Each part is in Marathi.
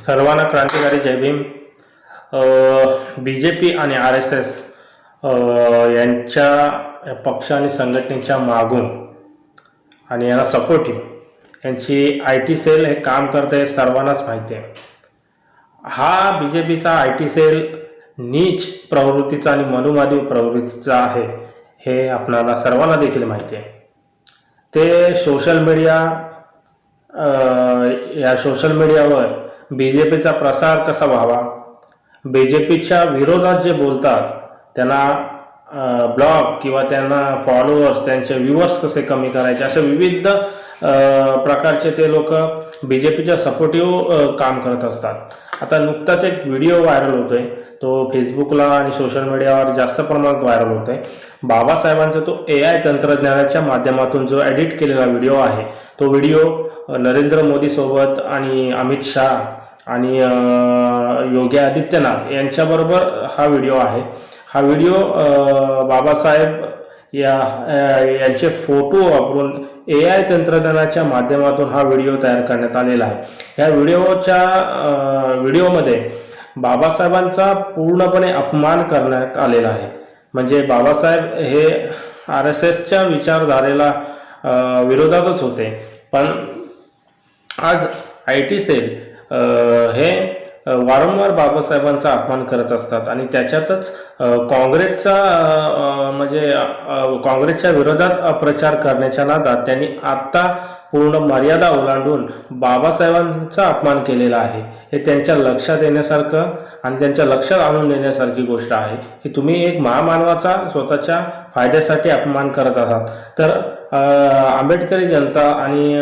सर्वांना क्रांतिकारी जय भीम. बी जे पी आणि आर एस एस यांच्या पक्ष आणि संघटनेच्या मागून आणि यांना सपोर्टिव्ह यांची आय टी सेल हे काम करते हे सर्वांनाच माहिती आहे. हा बी जे पीचा आय टी सेल नीच प्रवृत्तीचा आणि मनुवादी प्रवृत्तीचा आहे हे आपणाला सर्वांना देखील माहिती आहे. ते सोशल मीडिया या सोशल मीडियावर बी जे पीचा प्रसार कसा व्हावा? बी जे पीच्या विरोधात जे बोलतात त्यांना ब्लॉग किंवा त्यांना फॉलोअर्स त्यांचे व्ह्युअर्स कसे कमी करायचे? असे विविध प्रकारचे ते लोक बी जे पीच्या सपोर्टिव्ह काम करत असतात. आता नुकताच एक व्हिडिओ व्हायरल होतोय. तो फेसबुकला आणि सोशल मीडियावर जास्त प्रमाणात व्हायरल होतोय. बाबासाहेबांचा तो ए आय तंत्रज्ञानाच्या माध्यमातून जो एडिट केलेला व्हिडिओ आहे तो व्हिडिओ नरेंद्र मोदीसोबत आणि अमित शहा आणि योगी आदित्यनाथ यांच्याबरोबर हा व्हिडिओ आहे. हा व्हिडिओ बाबासाहेब या यांचे फोटो वापरून ए आय तंत्रज्ञानाच्या माध्यमातून हा व्हिडिओ तयार करण्यात आलेला आहे. या व्हिडिओच्या व्हिडिओमध्ये बाबासाहेबांचा पूर्णपणे अपमान करण्यात आलेला आहे. म्हणजे बाबासाहेब हे आर एस एसच्या विचारधारेला विरोधातच होते. पण आज आय टी सेल हे वारंवार बाबासाहेबांचा अपमान करत असतात. आणि त्याच्यातच काँग्रेसचा म्हणजे काँग्रेसच्या विरोधात प्रचार करण्याच्या नादात त्यांनी आत्ता पूर्ण मर्यादा ओलांडून बाबासाहेबांचा अपमान केलेला आहे. हे त्यांच्या लक्षात येण्यासारखं आणि त्यांच्या लक्षात आणून देण्यासारखी गोष्ट आहे की तुम्ही एक महामानवाचा स्वतःच्या फायद्यासाठी अपमान करत आहात. तर आंबेडकरी जनता आणि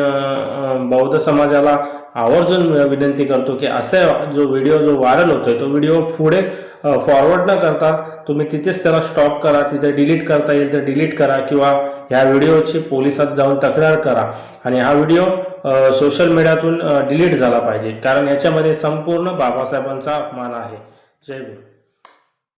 बौद्ध समाजाला आवर्जून विनंती करतो की असे जो व्हिडिओ जो व्हायरल होतोय तो व्हिडिओ पुढे फॉरवर्ड न करता तुम्ही तिथेच त्याला स्टॉप करा तिथे डिलीट करता येईल तर डिलीट करा किंवा ह्या व्हिडिओची पोलिसात जाऊन तक्रार करा. आणि हा व्हिडिओ सोशल मीडियातून डिलीट झाला पाहिजे. कारण याच्यामध्ये संपूर्ण बाबासाहेबांचा अपमान आहे. जय भीम.